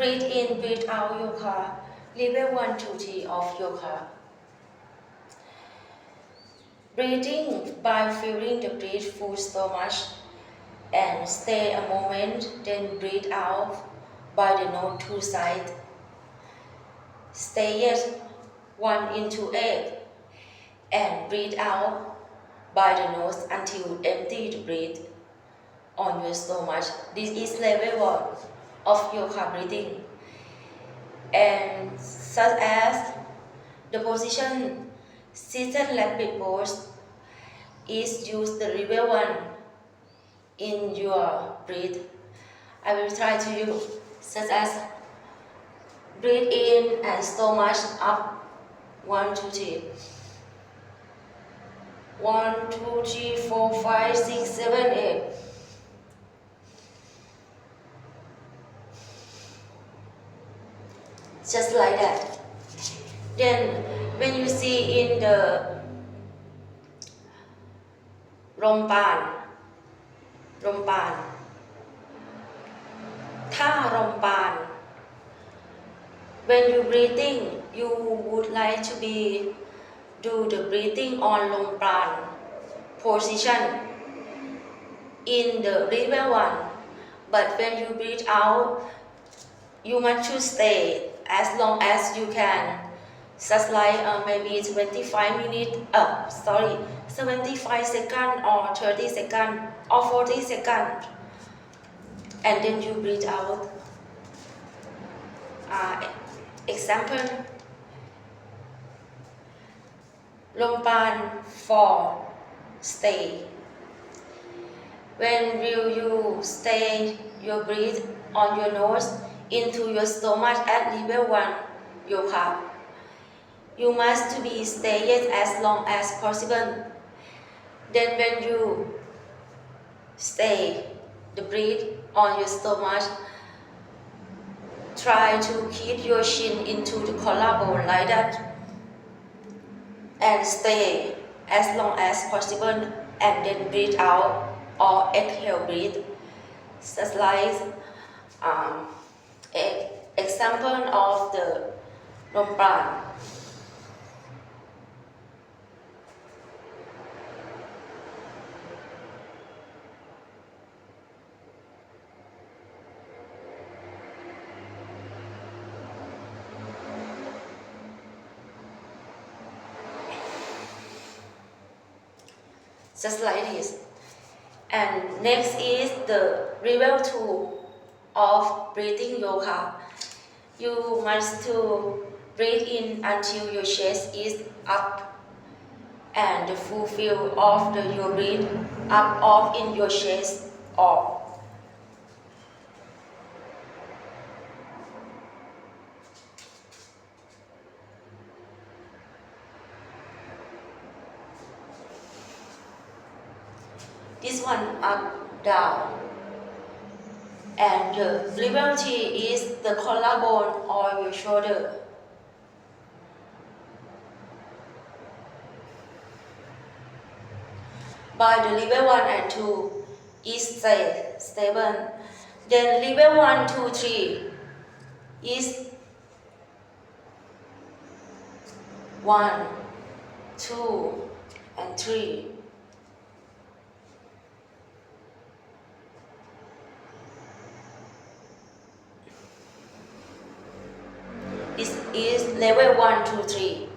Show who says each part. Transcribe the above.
Speaker 1: breathe in, breathe out yoga. Level 1 to 3 of yoga. Breathing by feeling the breath full stomach and stay a moment, then breathe out by the nose to side. Stay yet 1 into 8 and breathe out by the nose until empty the breath on your stomach. This is level 1 of yoga breathing. And such as the position seated rapid pose is use the level 1 in your breath. I will try to you such as breathe in and so much up one two three. One, two, three, four, five, six, seven, eight. just like that. Then when you see in the Rompan, Rompan, Ta Rompan, when you breathing, you would like to be do the breathing on Rompan position in the river one. But when you breathe out, you want to stay as long as you can. just like uh, maybe 25 minutes, uh, sorry, 75 second or 30 second or 40 second. And then you breathe out. Uh, example, Lompan for stay. When will you stay your breathe on your nose into your stomach at level 1 yoga you must be stay it as long as possible. Then when you stay the breathe on your stomach try to keep your chin into the collarbone like that and stay as long as possible and then breathe out or exhale breathe. Just like um, a example of the Lombard. Just like this. And next is the reveal tool of breathing yoga. You must to breathe in until your chest is up and the full feel of the your breath up off in your chest off. This one up, down. And uh, the liberty is the collarbone or your shoulder. By the level 1 and 2 is stay, stable. Then level 1, 2, 3 is 1, 2, and 3. This is level 1, 2, 3.